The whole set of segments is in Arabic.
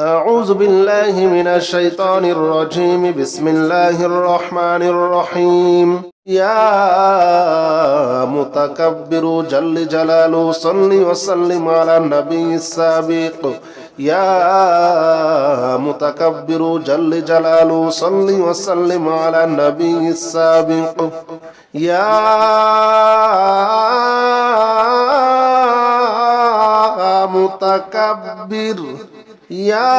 أعوذ بالله من الشيطان الرجيم. بسم الله الرحمن الرحيم. يا متكبر جل جلاله صل وسلم على النبي السابق. يا متكبر جل جلاله صل وسلم على النبي السابق. يا متكبر يا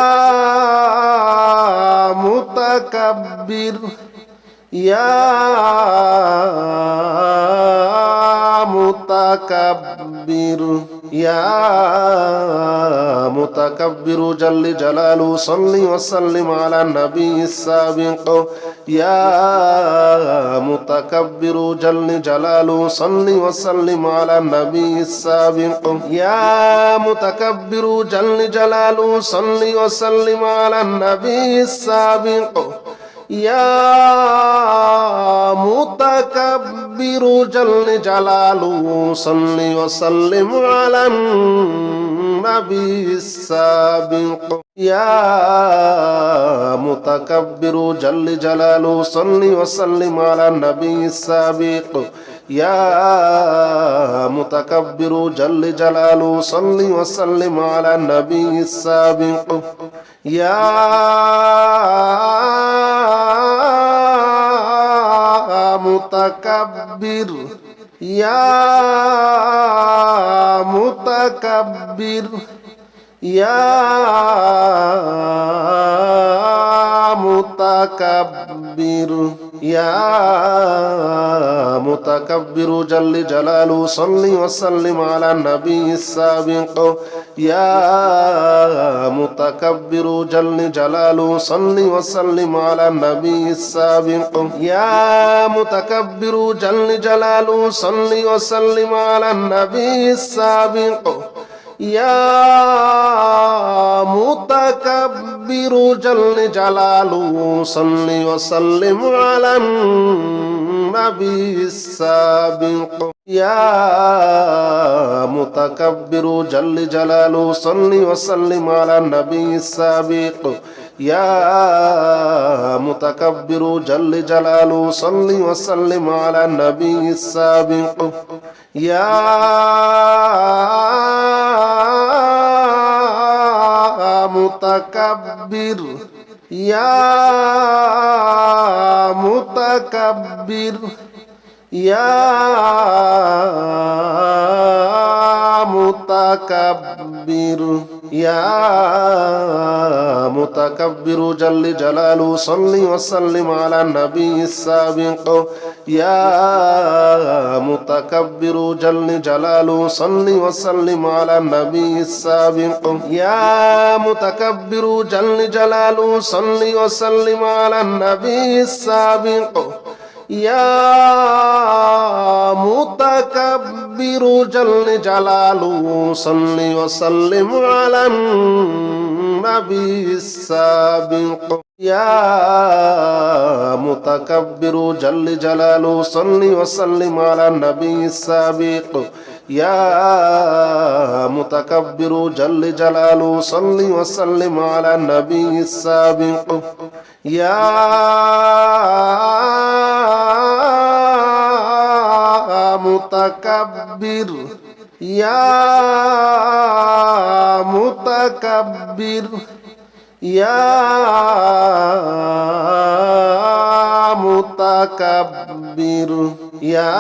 متكبر يا متكبر يا متكبر جل جلاله صل وسلم على النبي السابق. يا متكبر جل جلاله صل وسلم على النبي السابق. يا متكبر جل جلاله صل وسلم على النبي السابق. يا متكبر جل جلاله صل وسلم على النبي السابق. يا متكبر جل جلاله صل وسلم على النبي السابق. يا متكبر جل جلاله صل وسلم على النبي السابق. يا متكبر يا متكبر يا متكبر يا متكبر جل جلاله صل وسلم على النبي السابق يا متكبر جل جلاله صل وسلم على النبي السابق يا متكبر جل جلاله صل وسلم على النبي السابق يا متكبر جل جلاله صل وسلم على النبي السابق. يا متكبر جل جلاله صل وسلم على النبي السابق. يا متكبر جل جلاله صل وسلم على النبي السابق. يا متكبر. يا متكبر. يا متكبر. يا متكبر. جل جلاله صل وسلم على النبي السابق. يا متكبر جل جلاله صل وسلم على النبي السابق. يا متكبر جل جلاله صل وسلم على النبي السابق. يا متكبر جل جلاله صل وسلم على النبي السابق. يا متكبر جل جلاله صل وسلم على النبي السابق يا متكبر جل جلاله صل وسلم على النبي السابق يا متكبر يا متكبر يا متكبر يا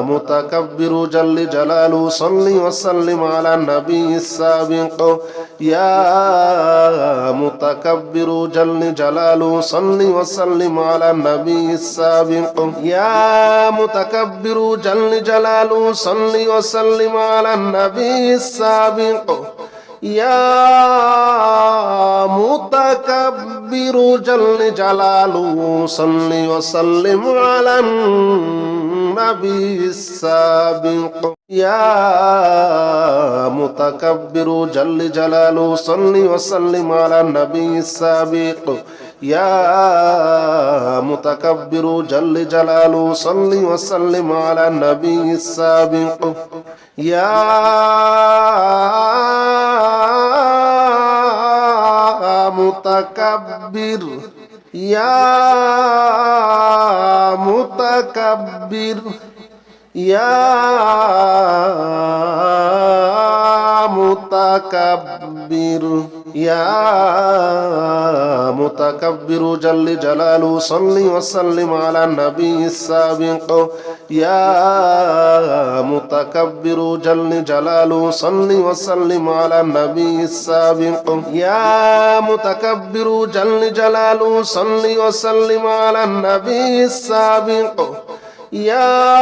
متكبر جل جلاله صل وسلم على النبي السابق. يا متكبر جل جلاله صل وسلم على النبي السابق. يا متكبر جل جلاله صل وسلم على النبي السابق. يا متكبر جل جلاله صل وسلم على النبي السابق. يا متكبر جل جلاله صل وسلم على النبي السابق. يا متكبر جل جلاله صل وسلم على النبي السابق. يا মুতাকাব্বির ইয়া মুতাকাব্বির يا متكبر يا متكبر جل جلاله صل وسلم على النبي السابق. يا متكبر جل جلاله صل وسلم على النبي السابق. يا متكبر جل جلاله صل وسلم على النبي السابق. يا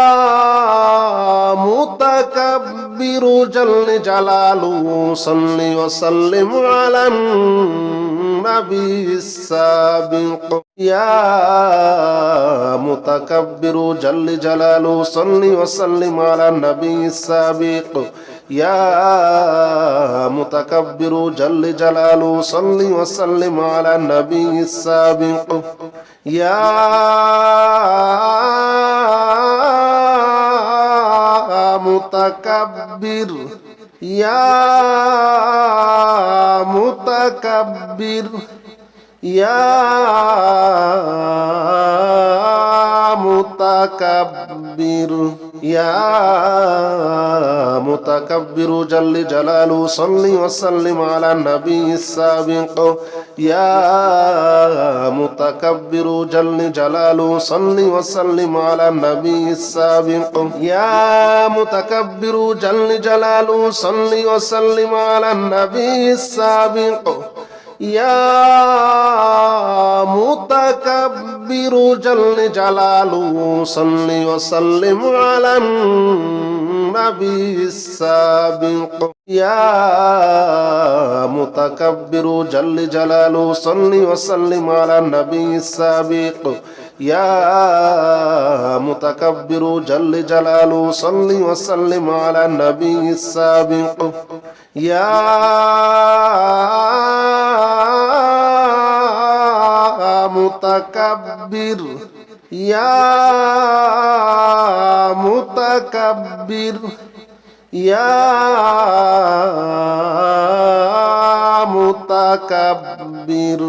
متكبر جل جلاله صل وسلم على النبي السابق. يا متكبر جل جلاله صل وسلم على النبي السابق. يا متكبر جل جلاله صل وسلم على النبي السابق. يا متكبر يا متكبر يا متكبر يا متكبر جل جلاله صل وسلم على النبي السابق. يا متكبر جل جلاله صل وسلم على النبي السابق. يا متكبر جل جلاله صل وسلم على النبي السابق. يا متكبر جل جلاله صل وسلم على النبي السابق. يا متكبر جل جلاله صل وسلم على النبي السابق. يا متكبر جل جلاله صل وسلم على النبي السابق. يا متكبر يا متكبر يا متكبر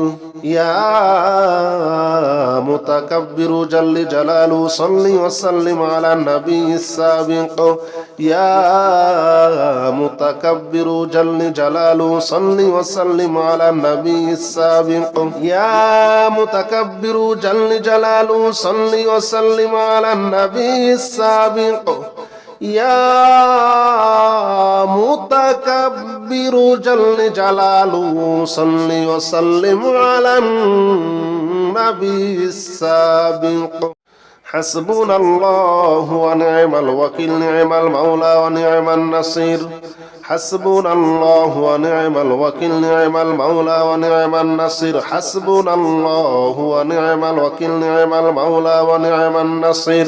يا متكبر جل جلاله صل وسلم على النبي السابق. يا متكبر جل جلاله صل وسلم على النبي السابق. يا متكبر جل جلاله صل وسلم على النبي السابق. يا متكبر جل جلاله صل وسلم على النبي السابق. حسبنا الله ونعم الوكيل نعم المولى ونعم النصير. حسبنا الله ونعم الوكيل نعم المولى ونعم النصير. حسبنا الله ونعم الوكيل نعم المولى ونعم النصير.